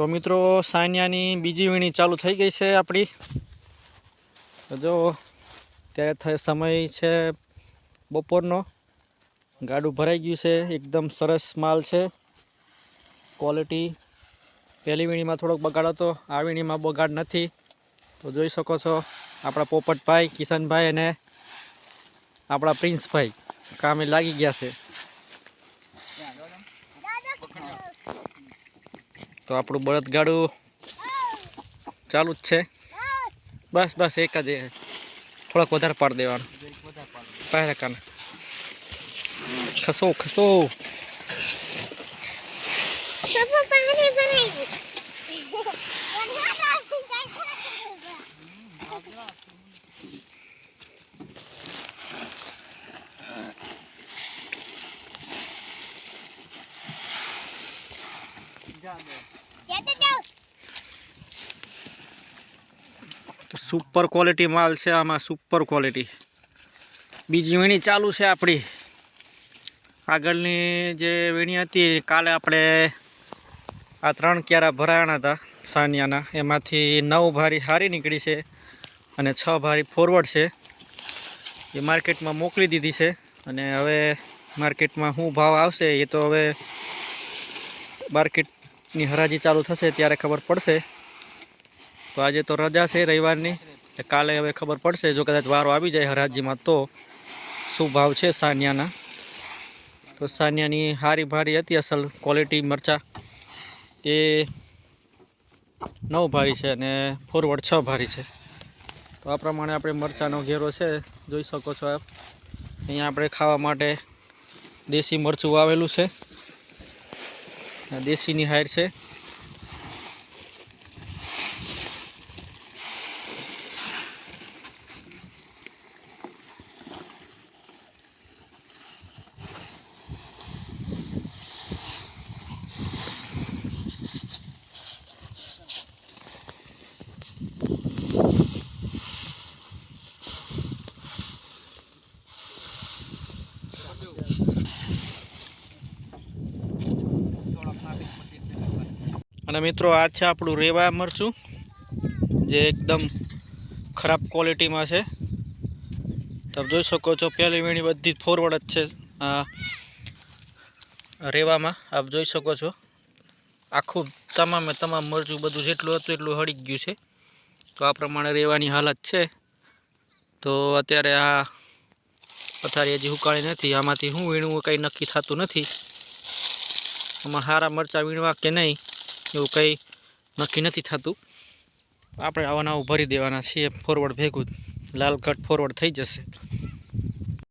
તો મિત્રો, સાનિયાની બીજી વીણી ચાલુ થઈ ગઈ છે આપણી. જો, ત્યારે સમય છે બપોરનો. ગાડું ભરાઈ ગયું છે, એકદમ સરસ માલ છે. ક્વોલિટી પહેલી વીણીમાં થોડોક બગાડ હતો, આ વીણીમાં બગાડ નથી. તો જોઈ શકો છો, આપણા પોપટભાઈ, કિશનભાઈ અને આપણા પ્રિન્સભાઈ કામે લાગી ગયા છે. તો આપણું બળદગાડું ચાલુ જ છે. બસ બસ એક જ થોડાક વધારે પાડી દેવાનું. પહેલા કાને. ખસો ખસો. Yeah, પાણી સુપર ક્વોલિટી માલ છે આમાં સુપર ક્વોલિટી બીજી વીણી ચાલુ છે આપણી. આગળની જે વીણી હતી, કાલે આપણે આ ત્રણ ક્યારા ભરાયા હતા, સાનિયાના. એમાંથી નવ ભારી હારી નીકળી છે અને છ ભારી ફોરવર્ડ છે. એ માર્કેટમાં મોકલી દીધી છે અને હવે માર્કેટમાં શું ભાવ આવશે એ તો હવે માર્કેટની હરાજી ચાલુ થશે ત્યારે ખબર પડશે. તો આજે તો રજા છે રવિવારની કાલે હવે ખબર પડશે. જો કદાચ વારો આવી જાય હરાજીમાં તો શું ભાવ છે સાનિયાના? તો સાનિયાની હારી ભારી હતી અસલ ક્વોલિટી મરચાં એ નવ ભારી છે અને ફોરવર્ડ છ ભારી છે. તો આ પ્રમાણે આપણે મરચાંનો ઘેરો છે. જોઈ શકો છો આપ. અહીંયા આપણે ખાવા માટે દેશી મરચું વાવેલું છે. દેશીની હાર છે. અને મિત્રો, આ છે આપણું રેવા મરચું, જે એકદમ ખરાબ ક્વોલિટીમાં છે. તમે જોઈ શકો છો, પહેલી વીણી બધી ફોરવર્ડ જ છે આ રેવામાં. આપ જોઈ શકો છો, આખું તમામે તમામ મરચું બધું જેટલું હતું એટલું હળી ગયું છે. તો આ પ્રમાણે રેવાની હાલત છે. તો અત્યારે આ પથારી હજી હુકાળી નથી. આમાંથી હું વીણવું કંઈ નક્કી થતું નથી. આમાં સારા મરચાં વીણવા કે નહીં એવું કંઈ નક્કી નથી થતું. આપણે આવા નવું ભરી દેવાના છીએ. ફોરવર્ડ ભેગું લાલ કટ ફોરવર્ડ થઈ જશે.